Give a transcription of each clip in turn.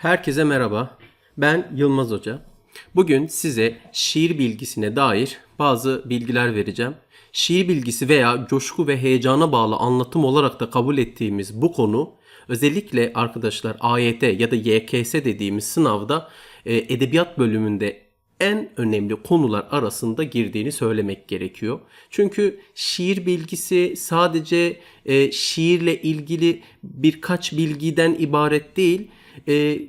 Herkese merhaba. Ben Yılmaz Hoca. Bugün size şiir bilgisine dair bazı bilgiler vereceğim. Şiir bilgisi veya coşku ve heyecana bağlı anlatım olarak da kabul ettiğimiz bu konu özellikle arkadaşlar AYT ya da YKS dediğimiz sınavda e, edebiyat bölümünde en önemli konular arasında girdiğini söylemek gerekiyor. Çünkü şiir bilgisi sadece e, şiirle ilgili birkaç bilgiden ibaret değil. E,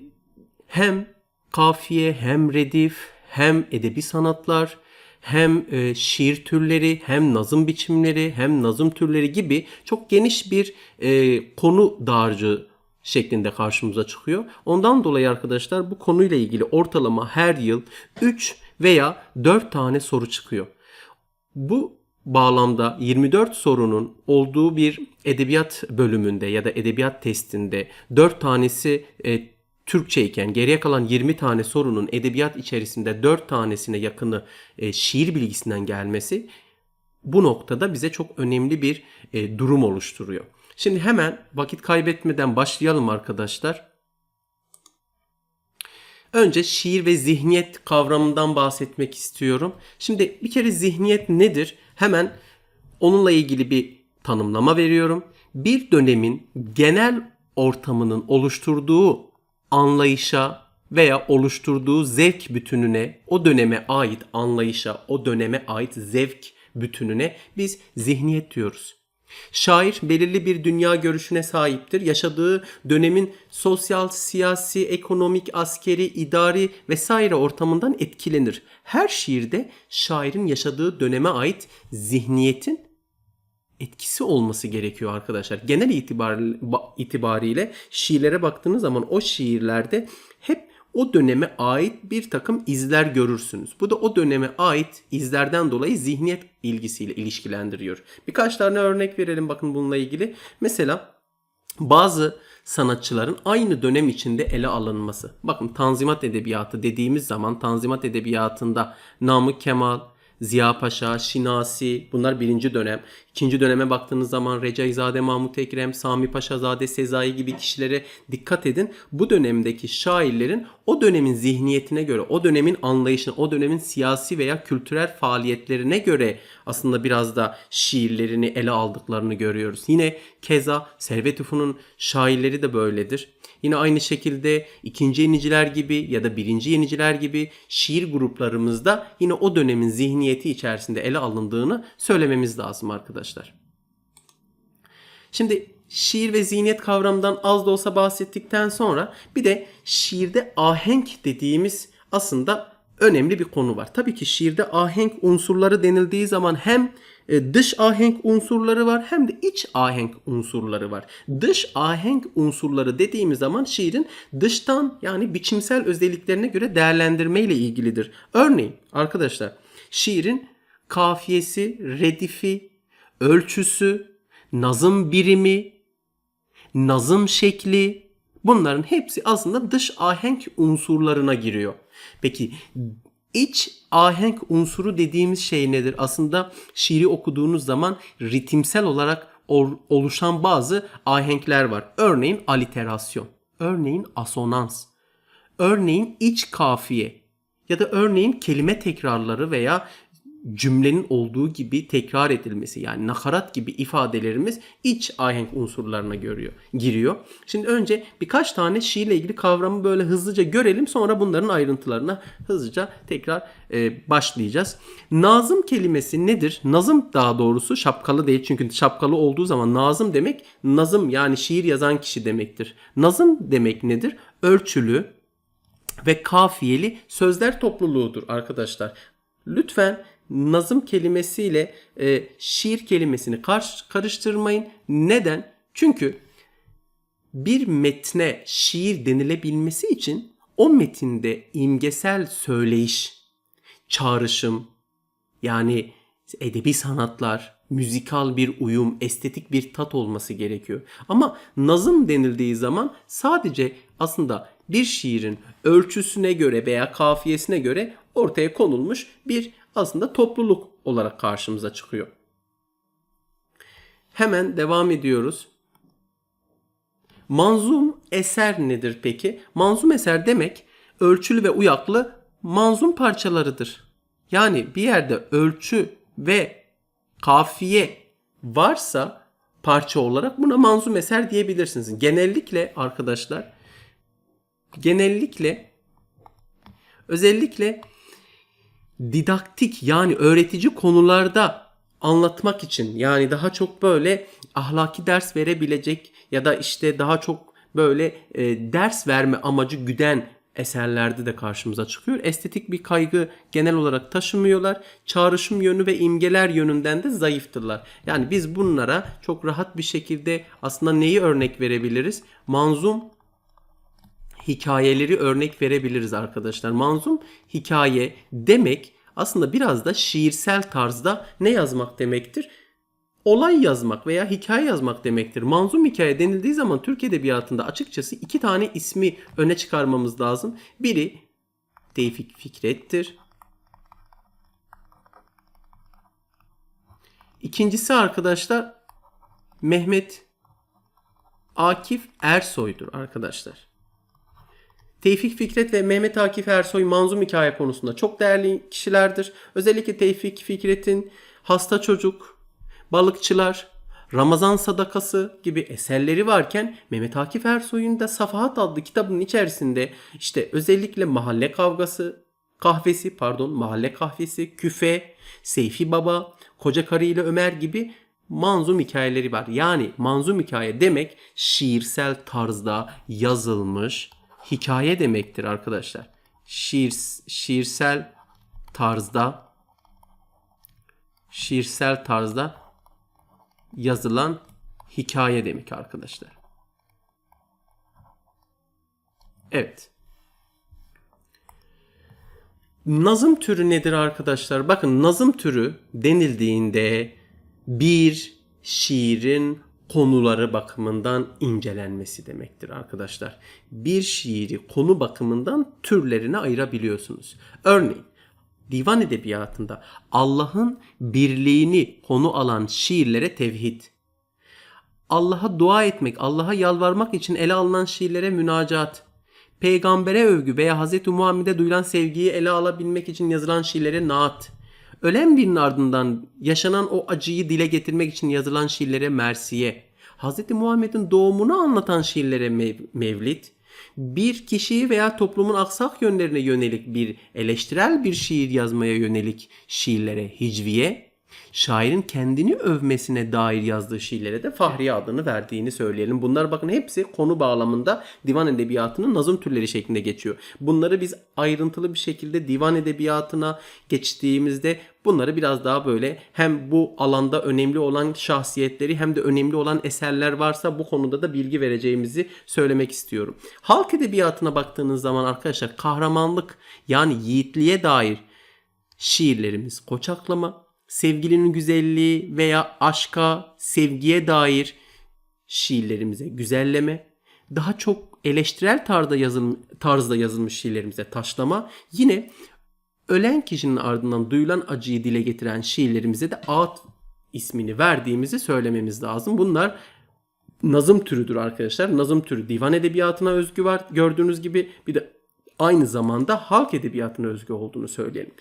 hem kafiye hem redif hem edebi sanatlar hem e, şiir türleri hem nazım biçimleri hem nazım türleri gibi çok geniş bir e, konu dağarcığı şeklinde karşımıza çıkıyor. Ondan dolayı arkadaşlar bu konuyla ilgili ortalama her yıl 3 veya 4 tane soru çıkıyor. Bu bağlamda 24 sorunun olduğu bir edebiyat bölümünde ya da edebiyat testinde 4 tanesi e, Türkçe iken geriye kalan 20 tane sorunun edebiyat içerisinde 4 tanesine yakını e, şiir bilgisinden gelmesi bu noktada bize çok önemli bir e, durum oluşturuyor. Şimdi hemen vakit kaybetmeden başlayalım arkadaşlar. Önce şiir ve zihniyet kavramından bahsetmek istiyorum. Şimdi bir kere zihniyet nedir? Hemen onunla ilgili bir tanımlama veriyorum. Bir dönemin genel ortamının oluşturduğu anlayışa veya oluşturduğu zevk bütününe, o döneme ait anlayışa, o döneme ait zevk bütününe biz zihniyet diyoruz. Şair belirli bir dünya görüşüne sahiptir. Yaşadığı dönemin sosyal, siyasi, ekonomik, askeri, idari vesaire ortamından etkilenir. Her şiirde şairin yaşadığı döneme ait zihniyetin etkisi olması gerekiyor arkadaşlar. Genel itibariyle, itibariyle şiirlere baktığınız zaman o şiirlerde o döneme ait bir takım izler görürsünüz. Bu da o döneme ait izlerden dolayı zihniyet ilgisiyle ilişkilendiriyor. Birkaç tane örnek verelim bakın bununla ilgili. Mesela bazı sanatçıların aynı dönem içinde ele alınması. Bakın Tanzimat Edebiyatı dediğimiz zaman Tanzimat Edebiyatı'nda Namık Kemal, Ziya Paşa, Şinasi bunlar birinci dönem. İkinci döneme baktığınız zaman Recaizade Mahmut Ekrem, Sami Paşazade, Sezai gibi kişilere dikkat edin. Bu dönemdeki şairlerin o dönemin zihniyetine göre, o dönemin anlayışına, o dönemin siyasi veya kültürel faaliyetlerine göre aslında biraz da şiirlerini ele aldıklarını görüyoruz. Yine keza Servet Ufun'un şairleri de böyledir. Yine aynı şekilde ikinci yeniciler gibi ya da birinci yeniciler gibi şiir gruplarımızda yine o dönemin zihniyeti içerisinde ele alındığını söylememiz lazım arkadaşlar. Şimdi şiir ve zihniyet kavramından az da olsa bahsettikten sonra bir de şiirde ahenk dediğimiz aslında önemli bir konu var. Tabii ki şiirde ahenk unsurları denildiği zaman hem dış ahenk unsurları var hem de iç ahenk unsurları var. Dış ahenk unsurları dediğimiz zaman şiirin dıştan yani biçimsel özelliklerine göre değerlendirme ile ilgilidir. Örneğin arkadaşlar şiirin kafiyesi, redifi, ölçüsü, nazım birimi, nazım şekli bunların hepsi aslında dış ahenk unsurlarına giriyor. Peki iç ahenk unsuru dediğimiz şey nedir? Aslında şiiri okuduğunuz zaman ritimsel olarak oluşan bazı ahenkler var. Örneğin aliterasyon, örneğin asonans, örneğin iç kafiye ya da örneğin kelime tekrarları veya cümlenin olduğu gibi tekrar edilmesi yani nakarat gibi ifadelerimiz iç ahenk unsurlarına görüyor, giriyor. Şimdi önce birkaç tane şiirle ilgili kavramı böyle hızlıca görelim sonra bunların ayrıntılarına hızlıca tekrar e, başlayacağız. Nazım kelimesi nedir? Nazım daha doğrusu şapkalı değil çünkü şapkalı olduğu zaman nazım demek nazım yani şiir yazan kişi demektir. Nazım demek nedir? Ölçülü, ve kafiyeli sözler topluluğudur arkadaşlar. Lütfen nazım kelimesiyle e, şiir kelimesini kar- karıştırmayın. Neden? Çünkü bir metne şiir denilebilmesi için o metinde imgesel söyleyiş, çağrışım yani edebi sanatlar, müzikal bir uyum, estetik bir tat olması gerekiyor. Ama nazım denildiği zaman sadece aslında bir şiirin ölçüsüne göre veya kafiyesine göre ortaya konulmuş bir aslında topluluk olarak karşımıza çıkıyor. Hemen devam ediyoruz. Manzum eser nedir peki? Manzum eser demek ölçülü ve uyaklı manzum parçalarıdır. Yani bir yerde ölçü ve kafiye varsa parça olarak buna manzum eser diyebilirsiniz. Genellikle arkadaşlar genellikle özellikle didaktik yani öğretici konularda anlatmak için yani daha çok böyle ahlaki ders verebilecek ya da işte daha çok böyle e, ders verme amacı güden eserlerde de karşımıza çıkıyor. Estetik bir kaygı genel olarak taşımıyorlar. Çağrışım yönü ve imgeler yönünden de zayıftırlar. Yani biz bunlara çok rahat bir şekilde aslında neyi örnek verebiliriz? Manzum hikayeleri örnek verebiliriz arkadaşlar. Manzum hikaye demek aslında biraz da şiirsel tarzda ne yazmak demektir? Olay yazmak veya hikaye yazmak demektir. Manzum hikaye denildiği zaman Türk Edebiyatı'nda açıkçası iki tane ismi öne çıkarmamız lazım. Biri Tevfik Fikret'tir. İkincisi arkadaşlar Mehmet Akif Ersoy'dur arkadaşlar. Tevfik Fikret ve Mehmet Akif Ersoy manzum hikaye konusunda çok değerli kişilerdir. Özellikle Tevfik Fikret'in Hasta Çocuk, Balıkçılar, Ramazan Sadakası gibi eserleri varken Mehmet Akif Ersoy'un da Safahat adlı kitabının içerisinde işte özellikle mahalle kavgası, kahvesi pardon mahalle kahvesi, küfe, Seyfi Baba, Koca Karı ile Ömer gibi manzum hikayeleri var. Yani manzum hikaye demek şiirsel tarzda yazılmış hikaye demektir arkadaşlar. Şiir, şiirsel tarzda şiirsel tarzda yazılan hikaye demek arkadaşlar. Evet. Nazım türü nedir arkadaşlar? Bakın nazım türü denildiğinde bir şiirin konuları bakımından incelenmesi demektir arkadaşlar. Bir şiiri konu bakımından türlerine ayırabiliyorsunuz. Örneğin divan edebiyatında Allah'ın birliğini konu alan şiirlere tevhid, Allah'a dua etmek, Allah'a yalvarmak için ele alınan şiirlere münacat, peygambere övgü veya Hz. Muhammed'e duyulan sevgiyi ele alabilmek için yazılan şiirlere naat, ölen birinin ardından yaşanan o acıyı dile getirmek için yazılan şiirlere mersiye, Hz. Muhammed'in doğumunu anlatan şiirlere mev- mevlid, bir kişiyi veya toplumun aksak yönlerine yönelik bir eleştirel bir şiir yazmaya yönelik şiirlere hicviye, şairin kendini övmesine dair yazdığı şiirlere de Fahriye adını verdiğini söyleyelim. Bunlar bakın hepsi konu bağlamında divan edebiyatının nazım türleri şeklinde geçiyor. Bunları biz ayrıntılı bir şekilde divan edebiyatına geçtiğimizde bunları biraz daha böyle hem bu alanda önemli olan şahsiyetleri hem de önemli olan eserler varsa bu konuda da bilgi vereceğimizi söylemek istiyorum. Halk edebiyatına baktığınız zaman arkadaşlar kahramanlık yani yiğitliğe dair şiirlerimiz koçaklama, sevgilinin güzelliği veya aşka, sevgiye dair şiirlerimize güzelleme, daha çok eleştirel tarzda, yazılm tarzda yazılmış şiirlerimize taşlama, yine ölen kişinin ardından duyulan acıyı dile getiren şiirlerimize de ağıt ismini verdiğimizi söylememiz lazım. Bunlar nazım türüdür arkadaşlar. Nazım türü divan edebiyatına özgü var. Gördüğünüz gibi bir de aynı zamanda halk edebiyatına özgü olduğunu söyleyelim.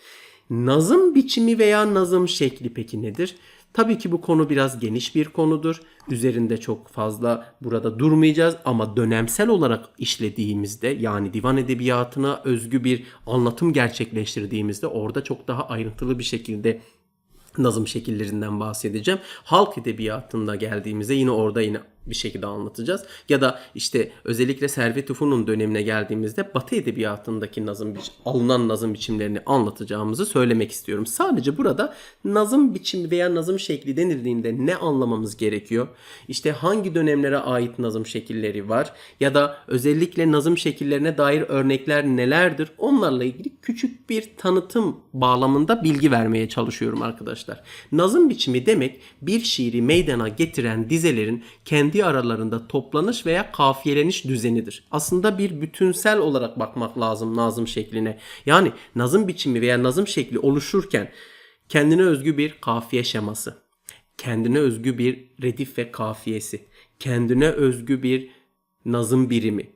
Nazım biçimi veya nazım şekli peki nedir? Tabii ki bu konu biraz geniş bir konudur. Üzerinde çok fazla burada durmayacağız ama dönemsel olarak işlediğimizde yani divan edebiyatına özgü bir anlatım gerçekleştirdiğimizde orada çok daha ayrıntılı bir şekilde nazım şekillerinden bahsedeceğim. Halk edebiyatında geldiğimizde yine orada yine bir şekilde anlatacağız. Ya da işte özellikle Servet Ufun'un dönemine geldiğimizde Batı edebiyatındaki nazım alınan nazım biçimlerini anlatacağımızı söylemek istiyorum. Sadece burada nazım biçimi veya nazım şekli denildiğinde ne anlamamız gerekiyor? İşte hangi dönemlere ait nazım şekilleri var? Ya da özellikle nazım şekillerine dair örnekler nelerdir? Onlarla ilgili küçük bir tanıtım bağlamında bilgi vermeye çalışıyorum arkadaşlar. Nazım biçimi demek bir şiiri meydana getiren dizelerin kendi aralarında toplanış veya kafiyeleniş düzenidir. Aslında bir bütünsel olarak bakmak lazım nazım şekline. Yani nazım biçimi veya nazım şekli oluşurken kendine özgü bir kafiye şeması, kendine özgü bir redif ve kafiyesi, kendine özgü bir nazım birimi,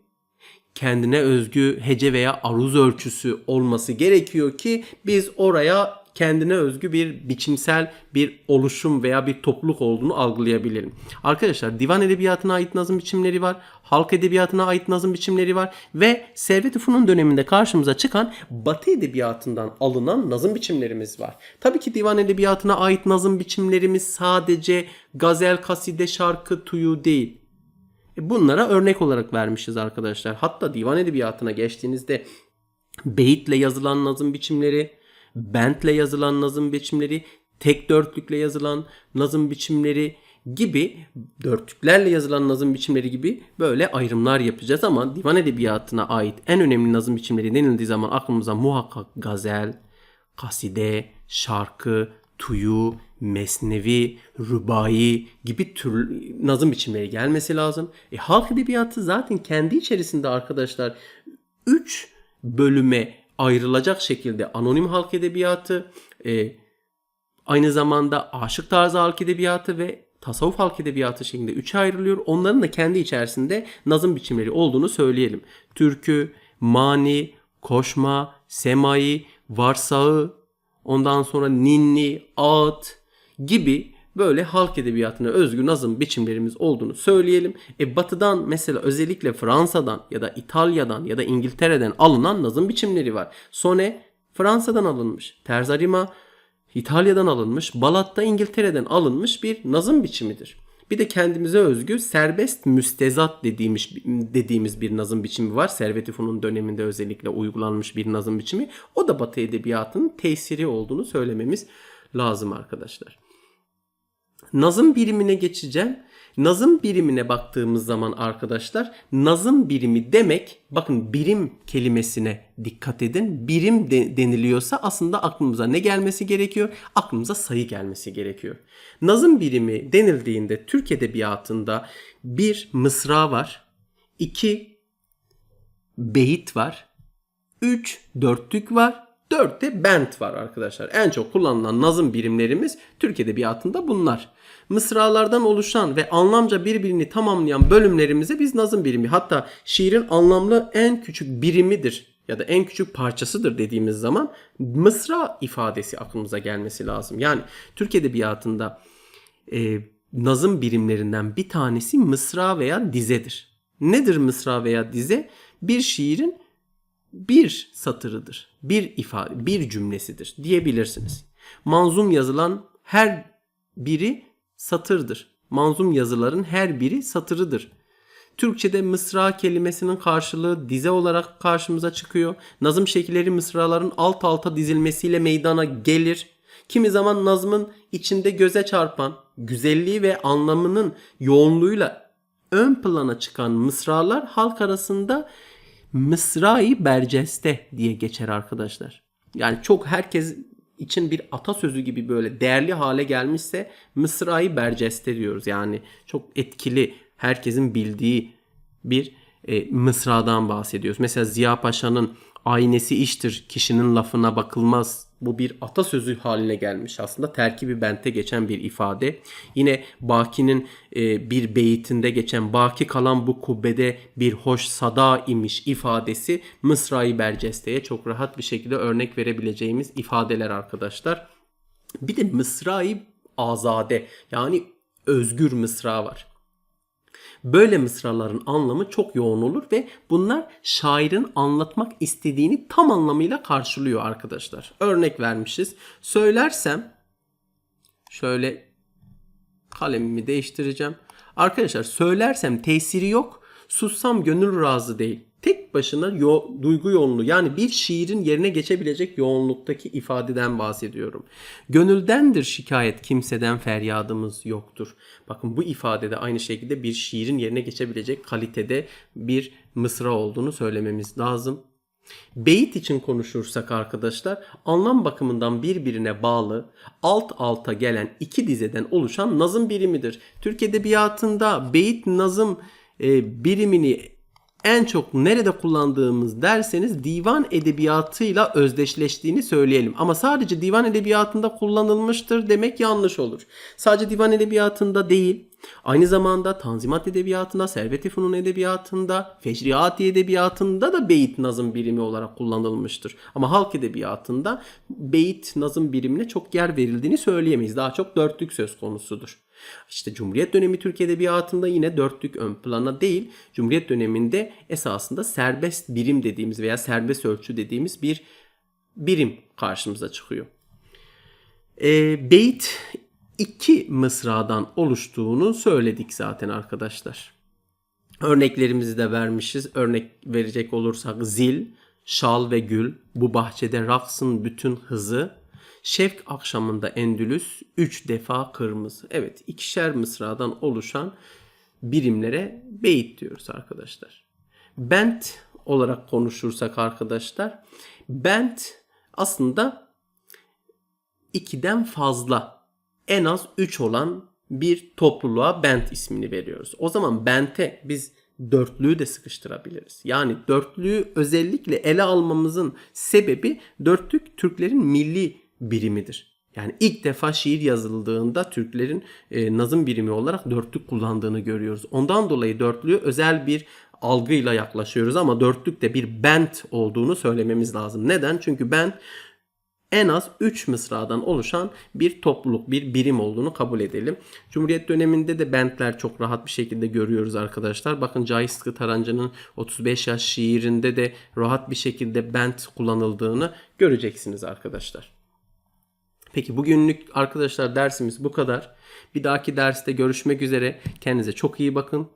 kendine özgü hece veya aruz ölçüsü olması gerekiyor ki biz oraya kendine özgü bir biçimsel bir oluşum veya bir topluluk olduğunu algılayabilelim. Arkadaşlar divan edebiyatına ait nazım biçimleri var. Halk edebiyatına ait nazım biçimleri var. Ve Servet-i Fünun döneminde karşımıza çıkan Batı edebiyatından alınan nazım biçimlerimiz var. Tabii ki divan edebiyatına ait nazım biçimlerimiz sadece gazel, kaside, şarkı, tuyu değil. E, Bunlara örnek olarak vermişiz arkadaşlar. Hatta divan edebiyatına geçtiğinizde beyitle yazılan nazım biçimleri, bentle yazılan nazım biçimleri, tek dörtlükle yazılan nazım biçimleri gibi dörtlüklerle yazılan nazım biçimleri gibi böyle ayrımlar yapacağız ama divan edebiyatına ait en önemli nazım biçimleri denildiği zaman aklımıza muhakkak gazel, kaside, şarkı, tuyu, mesnevi, rubai gibi tür nazım biçimleri gelmesi lazım. E, halk edebiyatı zaten kendi içerisinde arkadaşlar 3 bölüme ayrılacak şekilde anonim halk edebiyatı, e, aynı zamanda aşık tarzı halk edebiyatı ve tasavvuf halk edebiyatı şeklinde üçe ayrılıyor. Onların da kendi içerisinde nazım biçimleri olduğunu söyleyelim. Türkü, mani, koşma, semai, varsağı, ondan sonra ninni, ağıt gibi böyle halk edebiyatına özgü nazım biçimlerimiz olduğunu söyleyelim. E batıdan mesela özellikle Fransa'dan ya da İtalya'dan ya da İngiltere'den alınan nazım biçimleri var. Sone Fransa'dan alınmış. Terzarima İtalya'dan alınmış. Balat da İngiltere'den alınmış bir nazım biçimidir. Bir de kendimize özgü serbest müstezat dediğimiz, dediğimiz bir nazım biçimi var. Servet-i Fünun döneminde özellikle uygulanmış bir nazım biçimi. O da Batı edebiyatının tesiri olduğunu söylememiz lazım arkadaşlar. Nazım birimine geçeceğim. Nazım birimine baktığımız zaman arkadaşlar nazım birimi demek bakın birim kelimesine dikkat edin. Birim de, deniliyorsa aslında aklımıza ne gelmesi gerekiyor? Aklımıza sayı gelmesi gerekiyor. Nazım birimi denildiğinde Türk edebiyatında bir mısra var. iki beyit var. Üç dörtlük var. Dörtte bent var arkadaşlar. En çok kullanılan nazım birimlerimiz Türk Edebiyatı'nda bunlar. Mısralardan oluşan ve anlamca birbirini tamamlayan bölümlerimize biz nazım birimi hatta şiirin anlamlı en küçük birimidir ya da en küçük parçasıdır dediğimiz zaman mısra ifadesi aklımıza gelmesi lazım. Yani Türk Edebiyatı'nda e, nazım birimlerinden bir tanesi mısra veya dizedir. Nedir mısra veya dize? Bir şiirin bir satırıdır. Bir ifade, bir cümlesidir diyebilirsiniz. Manzum yazılan her biri satırdır. Manzum yazıların her biri satırıdır. Türkçe'de mısra kelimesinin karşılığı dize olarak karşımıza çıkıyor. Nazım şekilleri mısraların alt alta dizilmesiyle meydana gelir. Kimi zaman nazmın içinde göze çarpan, güzelliği ve anlamının yoğunluğuyla ön plana çıkan mısralar halk arasında Mısra-i Berceste diye geçer arkadaşlar. Yani çok herkes için bir atasözü gibi böyle değerli hale gelmişse Mısra-i Berceste diyoruz. Yani çok etkili, herkesin bildiği bir e, mısradan bahsediyoruz. Mesela Ziya Paşa'nın aynesi iştir, kişinin lafına bakılmaz. Bu bir atasözü haline gelmiş aslında. Terkibi bente geçen bir ifade. Yine Baki'nin e, bir beyitinde geçen Baki kalan bu kubbede bir hoş sada imiş ifadesi Mısra-i Berceste'ye çok rahat bir şekilde örnek verebileceğimiz ifadeler arkadaşlar. Bir de Mısra-i Azade yani özgür mısra var. Böyle mısraların anlamı çok yoğun olur ve bunlar şairin anlatmak istediğini tam anlamıyla karşılıyor arkadaşlar. Örnek vermişiz. Söylersem şöyle kalemimi değiştireceğim. Arkadaşlar söylersem tesiri yok. Sussam gönül razı değil. Tek başına yo- duygu yoğunluğu yani bir şiirin yerine geçebilecek yoğunluktaki ifadeden bahsediyorum. Gönüldendir şikayet kimseden feryadımız yoktur. Bakın bu ifadede aynı şekilde bir şiirin yerine geçebilecek kalitede bir mısra olduğunu söylememiz lazım. Beyit için konuşursak arkadaşlar anlam bakımından birbirine bağlı alt alta gelen iki dizeden oluşan nazım birimidir. Türk Edebiyatı'nda beyit nazım e, birimini en çok nerede kullandığımız derseniz divan edebiyatıyla özdeşleştiğini söyleyelim. Ama sadece divan edebiyatında kullanılmıştır demek yanlış olur. Sadece divan edebiyatında değil, Aynı zamanda Tanzimat Edebiyatı'nda, Servet-i Fünun Edebiyatı'nda, Fecriati Edebiyatı'nda da beyit nazım birimi olarak kullanılmıştır. Ama halk edebiyatında beyit nazım birimine çok yer verildiğini söyleyemeyiz. Daha çok dörtlük söz konusudur. İşte Cumhuriyet dönemi Türk Edebiyatı'nda yine dörtlük ön plana değil, Cumhuriyet döneminde esasında serbest birim dediğimiz veya serbest ölçü dediğimiz bir birim karşımıza çıkıyor. E, beyt iki mısradan oluştuğunu söyledik zaten arkadaşlar. Örneklerimizi de vermişiz. Örnek verecek olursak zil, şal ve gül, bu bahçede raksın bütün hızı, şevk akşamında endülüs, üç defa kırmızı. Evet ikişer mısradan oluşan birimlere beyit diyoruz arkadaşlar. Bent olarak konuşursak arkadaşlar, bent aslında ikiden fazla en az 3 olan bir topluluğa bent ismini veriyoruz. O zaman bente biz dörtlüğü de sıkıştırabiliriz. Yani dörtlüğü özellikle ele almamızın sebebi dörtlük Türklerin milli birimidir. Yani ilk defa şiir yazıldığında Türklerin e, nazım birimi olarak dörtlük kullandığını görüyoruz. Ondan dolayı dörtlüğü özel bir algıyla yaklaşıyoruz ama dörtlük de bir bent olduğunu söylememiz lazım. Neden? Çünkü bent en az 3 mısradan oluşan bir topluluk, bir birim olduğunu kabul edelim. Cumhuriyet döneminde de bentler çok rahat bir şekilde görüyoruz arkadaşlar. Bakın Cahit Sıtkı Tarancı'nın 35 yaş şiirinde de rahat bir şekilde bent kullanıldığını göreceksiniz arkadaşlar. Peki bugünlük arkadaşlar dersimiz bu kadar. Bir dahaki derste görüşmek üzere. Kendinize çok iyi bakın.